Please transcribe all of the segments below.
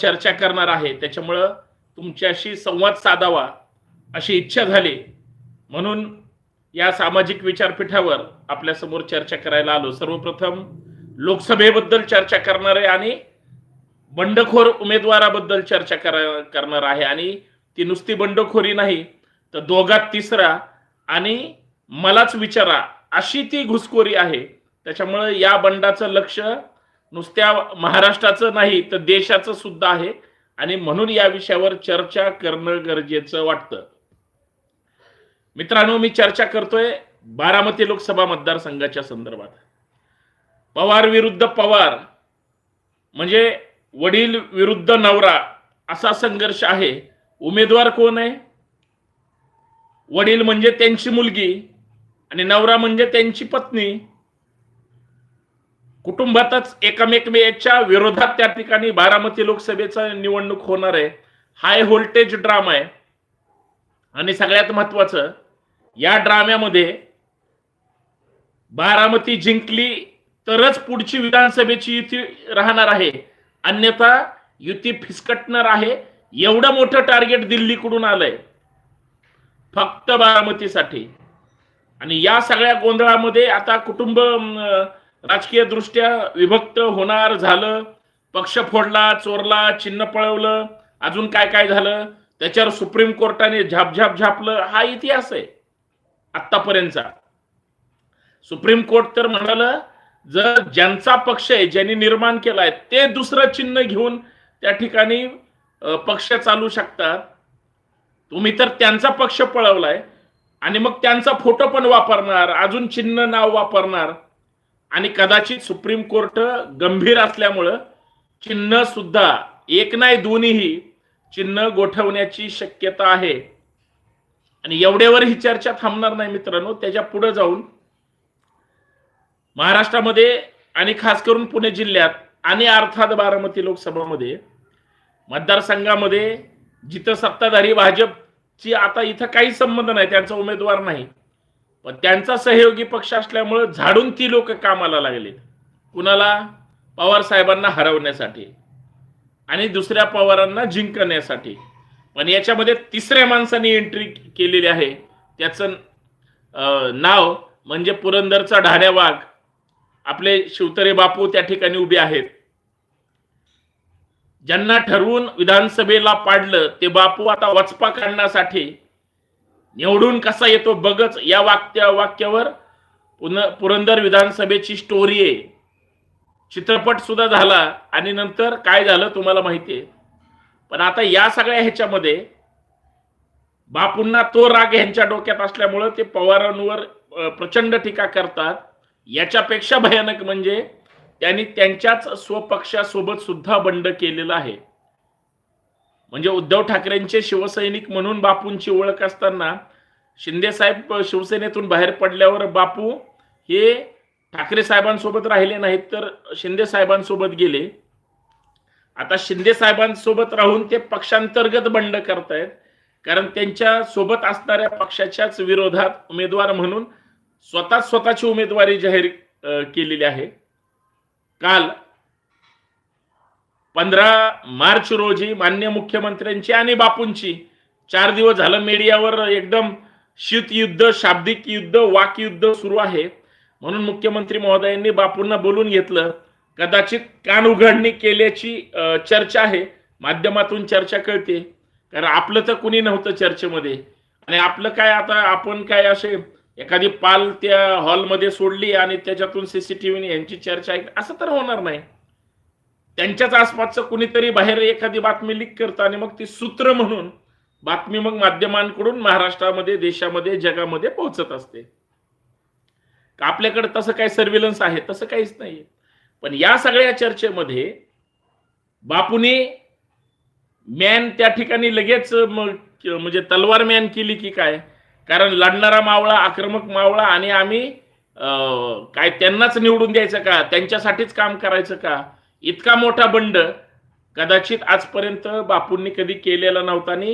चर्चा करणार आहे. त्याच्यामुळं तुमच्याशी संवाद साधावा अशी इच्छा झाली. म्हणून या सामाजिक विचारपीठावर आपल्यासमोर चर्चा करायला आलो. सर्वप्रथम लोकसभेबद्दल चर्चा करणार आहे आणि बंडखोर उमेदवाराबद्दल चर्चा करणार आहे. आणि ती नुसती बंडखोरी नाही तर दोघात तिसरा आणि मलाच विचारा अशी ती घुसखोरी आहे. त्याच्यामुळे या बंडाचं लक्ष नुसत्या महाराष्ट्राचं नाही तर देशाचं सुद्धा आहे. आणि म्हणून या विषयावर चर्चा करणं गरजेचं वाटतं. मित्रांनो मी चर्चा करतोय बारामती लोकसभा मतदारसंघाच्या संदर्भात. पवार विरुद्ध पवार म्हणजे वडील विरुद्ध नवरा असा संघर्ष आहे. उमेदवार कोण आहे? वडील म्हणजे त्यांची मुलगी आणि नवरा म्हणजे त्यांची पत्नी. कुटुंबातच एकमेकमेच्या विरोधात त्या ठिकाणी बारामती लोकसभेचा निवडणूक होणार आहे. हाय व्होल्टेज ड्रामा आहे. आणि सगळ्यात महत्वाचं या ड्राम्यामध्ये बारामती जिंकली तरच पुढची विधानसभेची युती राहणार आहे. अन्यथा युती फिसकटणार आहे. एवढं मोठं टार्गेट दिल्लीकडून आलंय. फक्त बारामतीसाठी. आणि या सगळ्या गोंधळामध्ये आता कुटुंब राजकीय दृष्ट्या विभक्त होणार झालं पक्ष फोडला चोरला चिन्ह पळवलं अजून काय काय झालं त्याच्यावर सुप्रीम कोर्टाने झापझाप झापलं हा इतिहास आहे आतापर्यंतचा सुप्रीम कोर्ट तर म्हणालं जर ज्यांचा पक्ष आहे ज्यांनी निर्माण केलाय ते दुसरं चिन्ह घेऊन त्या ठिकाणी पक्ष चालू शकतात. तुम्ही तर त्यांचा पक्ष पळवलाय आणि मग त्यांचा फोटो पण वापरणार अजून चिन्ह नाव वापरणार. आणि कदाचित सुप्रीम कोर्ट गंभीर असल्यामुळं चिन्ह सुद्धा एक नाही दोन्हीही चिन्ह गोठवण्याची शक्यता आहे. आणि एवढ्यावर ही चर्चा थांबणार नाही मित्रांनो त्याच्या पुढे जाऊन महाराष्ट्रामध्ये आणि खास करून पुणे जिल्ह्यात आणि अर्थात बारामती लोकसभामध्ये मतदारसंघामध्ये जिथं सत्ताधारी भाजपची आता इथं काही संबंध नाही त्यांचा उमेदवार नाही. पण त्यांचा सहयोगी पक्ष असल्यामुळं झाडून ती लोक कामाला लागलेत कुणाला? पवार साहेबांना हरवण्यासाठी. आणि दुसऱ्या पवारांना जिंकण्यासाठी. पण याच्यामध्ये तिसऱ्या माणसाने एंट्री केलेली आहे. त्याचं नाव म्हणजे पुरंदरचा ढाण्या वाघ. आपले शिवतरे बापू त्या ठिकाणी उभे आहेत. ज्यांना ठरवून विधानसभेला पाडलं ते बापू आता वचपा काढण्यासाठी निवडून कसा येतो बघच या वाक्य वाक्यावर पुन पुरंदर विधानसभेची स्टोरी आहे. चित्रपट सुद्धा झाला आणि नंतर काय झालं तुम्हाला माहिती आहे. पण आता या सगळ्या ह्याच्यामध्ये बापूंना तो राग ह्यांच्या डोक्यात असल्यामुळं ते पवारांवर प्रचंड टीका करतात. याच्यापेक्षा भयानक म्हणजे त्यांनी त्यांच्याच स्वपक्षासोबत सुद्धा बंड केलेलं आहे. म्हणजे उद्धव ठाकरेंचे शिवसैनिक म्हणून बापूंची ओळख असताना शिंदे साहेब शिवसेनेतून बाहेर पडल्यावर बापू हे ठाकरे साहेबांसोबत राहिले नाहीत तर शिंदे साहेबांसोबत गेले. आता शिंदे साहेबांसोबत राहून ते पक्षांतर्गत बंड करतायत कारण त्यांच्यासोबत असणाऱ्या पक्षाच्याच विरोधात उमेदवार म्हणून स्वतः स्वतःची उमेदवारी जाहीर केलेली आहे. काल पंधरा मार्च रोजी मान्य मुख्यमंत्र्यांची आणि बापूंची चार दिवस झालं मीडियावर एकदम शीत युद्ध शाब्दिक युद्ध वाक युद्ध सुरू आहे. म्हणून मुख्यमंत्री महोदयांनी बापूंना बोलून घेतलं कदाचित कान उघडणी केल्याची चर्चा आहे. माध्यमातून चर्चा कळते. कारण आपलं तर कुणी नव्हतं चर्चेमध्ये. आणि आपलं काय आता आपण काय असे एखादी पाल त्या हॉलमध्ये सोडली आणि त्याच्यातून सीसीटीव्हीने यांची चर्चा ऐक असं तर होणार नाही. त्यांच्याच आसपासचं कुणीतरी बाहेर एखादी बातमी लीक करतं आणि मग ती सूत्र म्हणून बातमी मग माध्यमांकडून महाराष्ट्रामध्ये देशामध्ये जगामध्ये पोहोचत असते. का आपल्याकडे तसं काही सर्व्हिलन्स आहे तसं काहीच नाही पण या सगळ्या चर्चेमध्ये बापूने मॅन त्या ठिकाणी लगेच म्हणजे तलवार मॅन केली की काय? कारण लढणारा मावळा आक्रमक मावळा आणि आम्ही काय त्यांनाच निवडून द्यायचं का? त्यांच्यासाठीच काम करायचं का? इतका मोठा बंड कदाचित आजपर्यंत बापूंनी कधी केलेला नव्हता आणि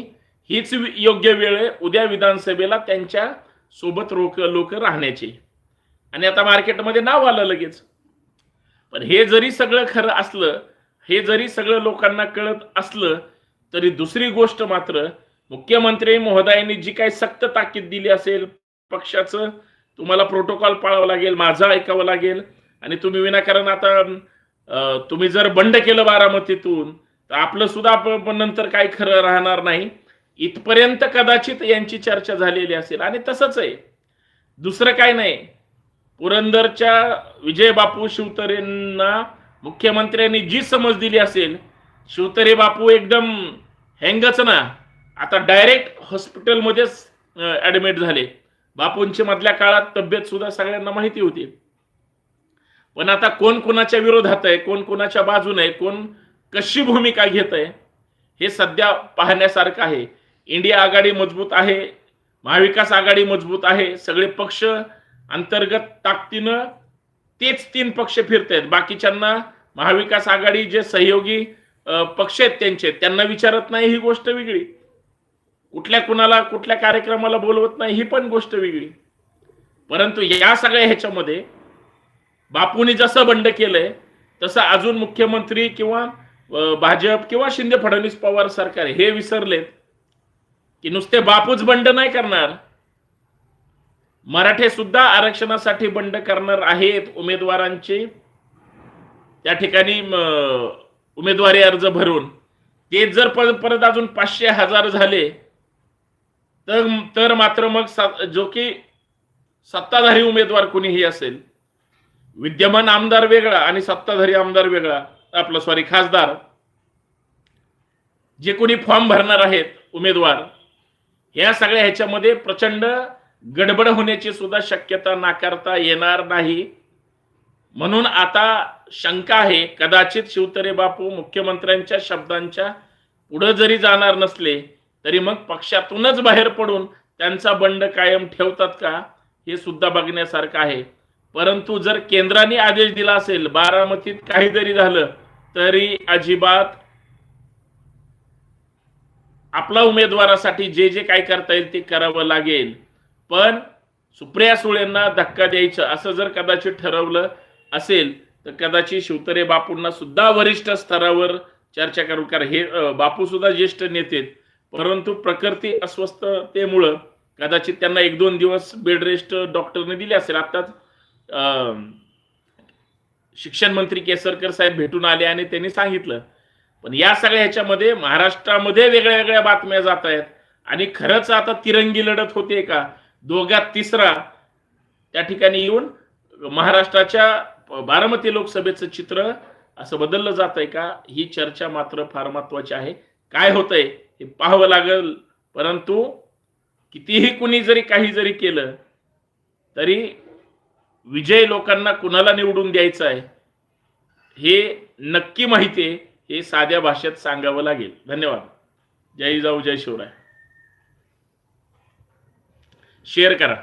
हीच योग्य वेळ आहे उद्या विधानसभेला त्यांच्यासोबत रोक लोक राहण्याची. आणि आता मार्केटमध्ये नाव आलं लगेच. पण हे जरी सगळं खरं असलं हे जरी सगळं लोकांना कळत असलं तरी दुसरी गोष्ट मात्र मुख्यमंत्री महोदयांनी जी काही सक्त ताकीद दिली असेल पक्षाचं तुम्हाला प्रोटोकॉल पाळावं लागेल माझं ऐकावं लागेल. आणि तुम्ही विनाकारण आता तुम्ही जर बंड केलं बारामतीतून तर आपलं सुद्धा नंतर काही खरं राहणार नाही. इथपर्यंत कदाचित यांची चर्चा झालेली असेल. आणि तसंच आहे. दुसरं काय नाही. पुरंदरच्या विजय बापू शिवतरेंना मुख्यमंत्र्यांनी जी समज दिली असेल शिवतरे बापू एकदम हँगच ना. आता डायरेक्ट हॉस्पिटलमध्येच ऍडमिट झाले. बापूंची मधल्या काळात तब्येत सुद्धा सगळ्यांना माहिती होती. पण आता कोण कोणाच्या विरोधात आहे कोण कोणाच्या बाजून आहे कोण कशी भूमिका घेत आहे हे सध्या पाहण्यासारखं आहे. इंडिया आघाडी मजबूत आहे महाविकास आघाडी मजबूत आहे सगळे पक्ष अंतर्गत ताकदीनं तेच तीन पक्ष फिरत आहेत बाकीच्यांना महाविकास आघाडी जे सहयोगी पक्ष आहेत त्यांचे त्यांना विचारत नाही ही गोष्ट वेगळी. कुठल्या कुणाला कुठल्या कार्यक्रमाला बोलवत नाही ही पण गोष्ट वेगळी. परंतु या सगळ्या ह्याच्यामध्ये बापूंनी जसं बंड केलंय तसं अजून मुख्यमंत्री किंवा भाजप किंवा शिंदे फडणवीस पवार सरकार हे विसरलेत. की नुसते बापूच बंड नाही करणार. मराठे सुद्धा आरक्षणासाठी बंड करणार आहेत उमेदवारांचे. त्या ठिकाणी उमेदवारी अर्ज भरून. ते जर परत परत अजून पाचशे हजार झाले तर तर मात्र मग सा- जो की सत्ताधारी उमेदवार कोणीही असेल विद्यमान आमदार वेगळा आणि सत्ताधारी आमदार वेगळा आपलं सॉरी खासदार. जे कोणी फॉर्म भरणार आहेत उमेदवार या सगळ्या ह्याच्यामध्ये प्रचंड गडबड होण्याची सुद्धा शक्यता नाकारता येणार नाही. म्हणून आता शंका आहे कदाचित शिवतरे बापू मुख्यमंत्र्यांच्या शब्दांच्या पुढे जरी जाणार नसले तरी मग पक्षातूनच बाहेर पडून त्यांचा बंड कायम ठेवतात का हे सुद्धा बघण्यासारखं आहे. परंतु जर केंद्राने आदेश दिला असेल बारामतीत काही जरी झालं तरी अजिबात आपला उमेदवारासाठी जे जे काय करता येईल ते करावं लागेल. पण सुप्रिया सुळेंना धक्का द्यायचं असं जर कदाचित ठरवलं असेल तर कदाचित शिवतरे बापूंना सुद्धा वरिष्ठ स्तरावर चर्चा करू कारण हे बापू सुद्धा ज्येष्ठ नेते परंतु प्रकृती अस्वस्थतेमुळं कदाचित त्यांना एक दोन दिवस बेड रेस्ट डॉक्टरने दिले असेल. आताच शिक्षण मंत्री केसरकर साहेब भेटून आले आणि त्यांनी सांगितलं. पण या सगळ्या ह्याच्यामध्ये महाराष्ट्रामध्ये वेगळ्या वेगळ्या बातम्या जात आहेत. आणि खरंच आता तिरंगी लढत होते का? दोघात तिसरा त्या ठिकाणी येऊन महाराष्ट्राच्या बारामती लोकसभेचं चित्र असं बदललं जात आहे का? ही चर्चा मात्र फार महत्वाची आहे. काय होतंय हे पाहावं लागेल. परंतु कितीही कुणी जरी काही जरी केलं तरी विजय लोकांना कुणाला निवडून द्यायचा आहे? हे नक्की माहिती आहे. हे साध्या भाषेत सांगावं लागेल. धन्यवाद. जय जाऊ जय शिवराय. शेअर करा.